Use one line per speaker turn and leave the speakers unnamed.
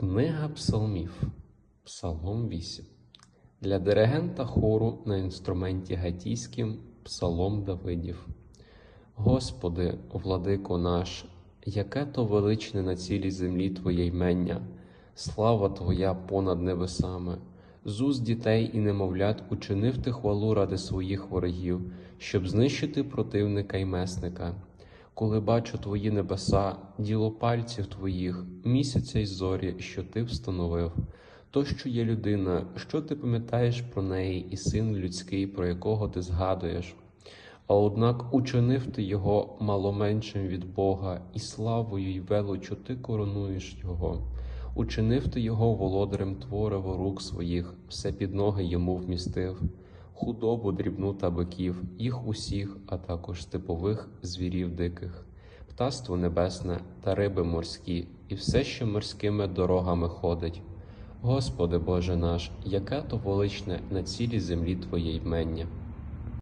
Книга псалмів, Псалом 8. Для диригента хору на інструменті гатійським Псалом Давидів. Господи, владико наш, яке то величне на цілій землі Твоє ймення, слава Твоя понад небесами. З дітей і немовлят учинив ти хвалу ради своїх ворогів, щоб знищити противника й месника. Коли бачу твої небеса, діло пальців твоїх, місяця й зорі, що ти встановив, то, що є людина, що ти пам'ятаєш про неї, і син людський, про якого ти згадуєш. А однак учинив ти його маломеншим від Бога, і славою й величу ти коронуєш його. Учинив ти його володарем твориво рук своїх, все під ноги йому вмістив, худобу дрібну та биків, їх усіх, а також степових звірів диких, птаство небесне та риби морські, і все, що морськими дорогами ходить. Господи Боже наш, яке то величне на цілій землі Твоє ймення.